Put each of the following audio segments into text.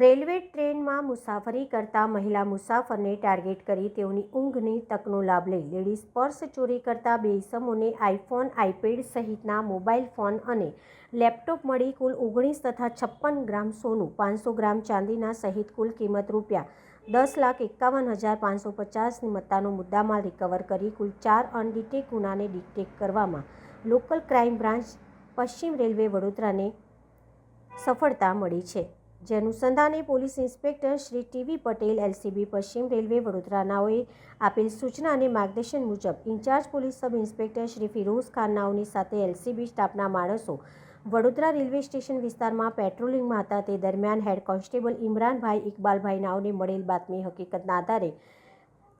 Railway ટ્રેનમાં મુસાફરી કરતા મહિલા મુસાફરને ટાર્ગેટ કરી તેઓની ઊંઘની તકનો લાભ લઈ લેડીઝ પર્સ ચોરી કરતા બે ઇસમોને આઈફોન, આઈપેડ સહિતના મોબાઈલ ફોન અને લેપટોપ મળી કુલ ઓગણીસ તથા છપ્પન ગ્રામ સોનું, પાંચસો ગ્રામ ચાંદીના સહિત કુલ કિંમત રૂપિયા દસ લાખ એકાવન હજાર પાંચસો પચાસની મત્તાનો મુદ્દામાલ રિકવર કરી કુલ ચાર અનડિટેક ગુનાને ડિટેક કરવામાં લોકલ ક્રાઇમ બ્રાન્ચ પશ્ચિમ રેલવે વડોદરાને સફળતા મળી છે. જે અનુસંધાને police inspector Shri T V Patel, LCB પશ્ચિમ રેલવે વડોદરાનાઓએ આપેલ સૂચના અને માર્ગદર્શન મુજબ in charge police sub inspector Shri Firoz Khan નાઓની સાથે એલસીબી સ્ટાફના માણસો વડોદરા રેલવે સ્ટેશન વિસ્તારમાં પેટ્રોલિંગમાં હતા. તે દરમિયાન હેડ કોન્સ્ટેબલ ઇમરાનભાઈ ઇકબાલભાઈ નાઓને મળેલ બાતમી હકીકતના આધારે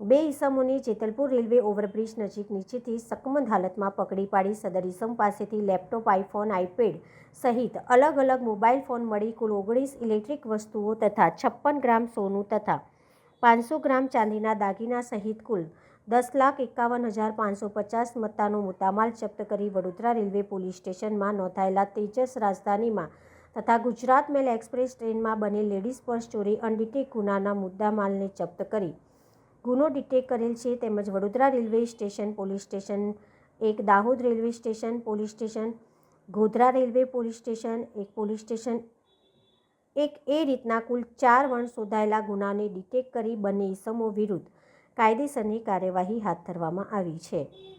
બે ઈસમોને જેતલપુર રેલવે ઓવરબ્રિજ નજીક નીચેથી સકમંદ હાલતમાં પકડી પાડી સદર ઈસમ પાસેથી લેપટોપ આઈફોન આઈપેડ સહિત અલગ અલગ મોબાઈલ ફોન મળી કુલ ઓગણીસ ઇલેક્ટ્રિક વસ્તુઓ તથા છપ્પન ગ્રામ સોનું તથા પાંચસો ગ્રામ ચાંદીના દાગીના સહિત કુલ દસ લાખ એકાવન હજાર પાંચસો પચાસ મત્તાનો મુદ્દામાલ જપ્ત કરી વડોદરા રેલવે પોલીસ સ્ટેશનમાં નોંધાયેલા તેજસ રાજધાનીમાં તથા ગુજરાત મેલ એક્સપ્રેસ ટ્રેનમાં બનેલ લેડીઝ પર્સ ચોરી અનડિટેક ગુનાના મુદ્દામાલને જપ્ત કરી ગુનો ડિટેક્ટ કરેલ છે તેમજ Vadodara railway station, police station, એક Dahod railway station, police station, Godhra railway police station, એક પોલીસ સ્ટેશન, એક એ રીતના કુલ ચાર વણ શોધાયેલા ગુનાને ડિટેક્ટ કરી બંને ઇસમો વિરુદ્ધ કાયદેસરની કાર્યવાહી હાથ ધરવામાં આવી છે.